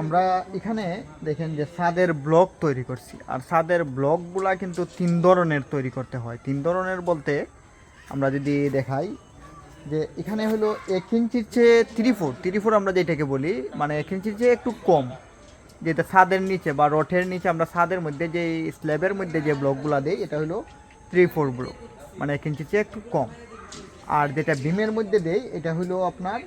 আমরা এখানে দেখেন যে ছাদের ব্লক তৈরি করছি। আর ছাদের ব্লকগুলা কিন্তু তিন ধরনের তৈরি করতে হয়। তিন ধরনের বলতে আমরা যদি দেখাই যে এখানে হলো এক ইঞ্চির চেয়ে থ্রি ফোর থ্রি ফোর আমরা যেটাকে বলি মানে এক ইঞ্চির চেয়ে একটু কম। যেটা ছাদের নিচে বা রথের নিচে আমরা ছাদের মধ্যে যে স্ল্যাবের মধ্যে যে ব্লকগুলো দিই, এটা হলো থ্রি ফোর ব্লক। মানে এক ইঞ্চির চেয়ে একটু কম। আর যেটা বিমের মধ্যে দেই, এটা হলো আপনার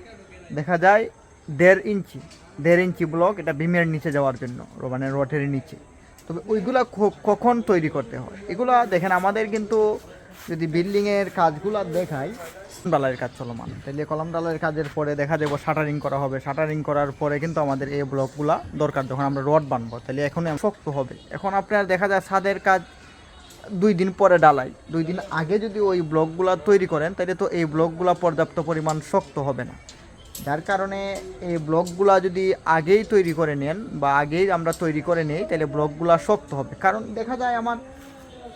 দেখা যায় দেড় ইঞ্চি দেড় ইঞ্চি ব্লক এটা বিমের নিচে যাওয়ার জন্য মানে রথের নিচে। তবে ওইগুলা কখন তৈরি করতে হয়? এগুলা দেখেন, আমাদের কিন্তু যদি বিল্ডিংয়ের কাজগুলো দেখাই ডালাইয়ের কাজ চলমান। তাহলে কলম ডালাইয়ের কাজের পরে দেখা যাব শাটারিং করা হবে। শাটারিং করার পরে কিন্তু আমাদের এই ব্লকগুলা দরকার, যখন আমরা রড বানবো। তাহলে এখন শক্ত হবে। এখন আপনার দেখা যায়, ছাদের কাজ দুই দিন পরে ডালাই। দুই দিন আগে যদি ওই ব্লকগুলা তৈরি করেন তাহলে তো এই ব্লকগুলা পর্যাপ্ত পরিমাণ শক্ত হবে না। যার কারণে এই ব্লকগুলা যদি আগেই তৈরি করে নেন বা আগেই আমরা তৈরি করে নেই, তাহলে ব্লকগুলা শক্ত হবে। কারণ দেখা যায় আমার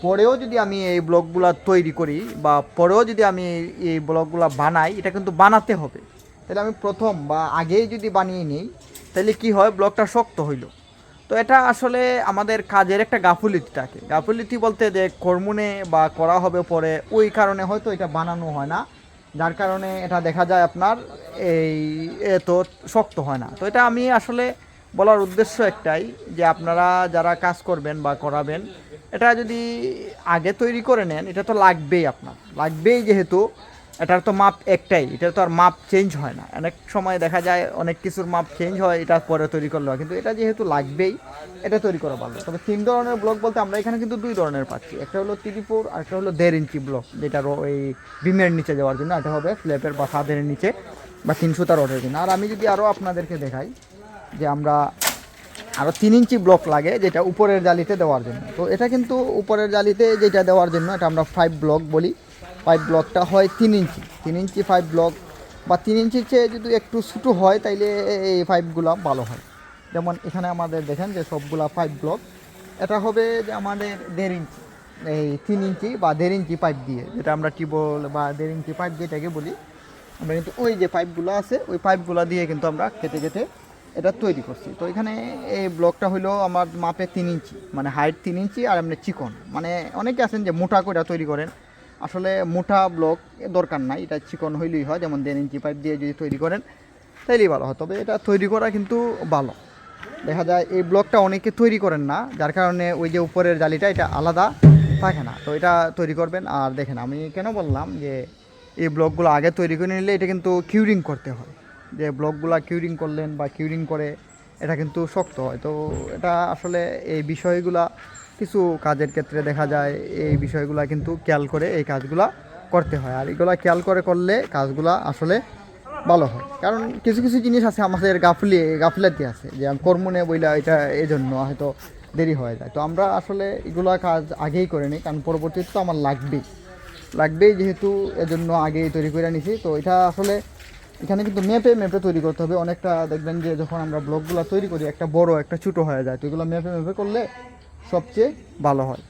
পরেও যদি আমি এই ব্লকগুলা তৈরি করি বা পরেও যদি আমি এই- ব্লকগুলা বানাই, এটা কিন্তু বানাতে হবে। তাহলে আমি প্রথম বা আগেই যদি বানিয়ে নিই, তাহলে কি হয়? ব্লকটা শক্ত হইল। তো এটা আসলে আমাদের কাজের একটা গাফুলিতি থাকে। গাফুলিতি বলতে যে কর্মনে বা করা হবে পরে ওই কারণে হয়তো এটা বানানো হয় না। যার কারণে এটা দেখা যায় আপনার এই এত শক্ত হয় না। তো এটা আমি আসলে বলার উদ্দেশ্য একটাই যে আপনারা যারা কাজ করবেন বা করাবেন, এটা যদি আগে তৈরি করে নেন, এটা তো লাগবেই আপনার। লাগবেই যেহেতু এটার তো মাপ একটাই এটা তো আর মাপ চেঞ্জ হয় না। অনেক সময় দেখা যায় অনেক কিছুর মাপ চেঞ্জ হয়, এটা পরে তৈরি করলে হয়। কিন্তু এটা যেহেতু লাগবেই, এটা তৈরি করা ভালো। তবে তিন ধরনের ব্লক বলতে আমরা এখানে কিন্তু দুই ধরনের পাচ্ছি। একটা হলো তিরি ফোর আর একটা হলো দেড় ইঞ্চি ব্লক যেটা ওই বিমের নিচে যাওয়ার জন্য। এটা হবে স্ল্যাপের বা সাদের নিচে, বা তিনশো তার রডের জন্য। আর আমি যদি আরও আপনাদেরকে দেখাই, যে আমরা আরও তিন ইঞ্চি ব্লক লাগে, যেটা উপরের জালিতে দেওয়ার জন্য। তো এটা কিন্তু উপরের জালিতে যেটা দেওয়ার জন্য, এটা আমরা ফাইভ ব্লক বলি। ফাইভ ব্লকটা হয় তিন ইঞ্চি তিন ইঞ্চি ফাইভ ব্লক বা তিন ইঞ্চির চেয়ে যদি একটু ছোটো হয় তাইলে এই ফাইভগুলো ভালো হয়। যেমন এখানে আমাদের দেখেন যে সবগুলা ফাইভ ব্লক, এটা হবে যে আমাদের দেড় ইঞ্চি, এই তিন ইঞ্চি বা দেড় ইঞ্চি পাইপ দিয়ে, যেটা আমরা টিউবওয়েল বা দেড় ইঞ্চি পাইপ যেটাকে বলি, আমরা কিন্তু ওই যে পাইপগুলো আছে, ওই পাইপগুলো দিয়ে কিন্তু আমরা কেটে কেটে এটা তৈরি করছি। তো এখানে এই ব্লকটা হলো আমার মাপে তিন ইঞ্চি মানে হাইট তিন ইঞ্চি আর এমনি চিকন। মানে অনেকে আছেন যে মোটা করে তৈরি করেন আসলে মোটা ব্লক দরকার নাই, এটা চিকন হইলেই হয়, যেমন দেড় ইঞ্চি পাইপ দিয়ে যদি তৈরি করেন, তাইলেই ভালো হয়। তবে এটা তৈরি করা কিন্তু ভালো। দেখা যায় এই ব্লকটা অনেকে তৈরি করেন না, যার কারণে ওই যে উপরের জালিটা, এটা আলাদা থাকে না। তো এটা তৈরি করবেন, আর দেখেন আমি কেন বললাম যে, এই ব্লকগুলো আগে তৈরি করে নিলে এটা কিন্তু কিউরিং করতে হয়। যে ব্লকগুলো কিউরিং করলেন বা কিউরিং করে, এটা কিন্তু শক্ত হয়। তো এটা আসলে এই বিষয়গুলা কিছু কাজের ক্ষেত্রে দেখা যায় এই বিষয়গুলা কিন্তু খেয়াল করে এই কাজগুলা করতে হয়। আর এগুলা খেয়াল করে করলে কাজগুলা আসলে ভালো হয়। কারণ কিছু কিছু জিনিস আছে আমাদের গাফলি, গাফিলাতি আছে। যে কর্মনে বইলা এটা এই জন্য হয়তো দেরি হয়ে যায়। তো আমরা আসলে এগুলা কাজ আগেই করে নিই, কারণ পরবর্তীতে তো আমার লাগবেই। লাগবেই যেহেতু এজন্য আগেই তৈরি করে নিছি। তো এটা আসলে এখানে কিন্তু মেপে মেপে তৈরি করতে হবে। অনেকটা দেখবেন যে যখন আমরা ব্লকগুলো তৈরি করি, একটা বড়, একটা ছোটো হয়ে যায়। তো এগুলো মেপে মেপে করলে সবচেয়ে ভালো হয়।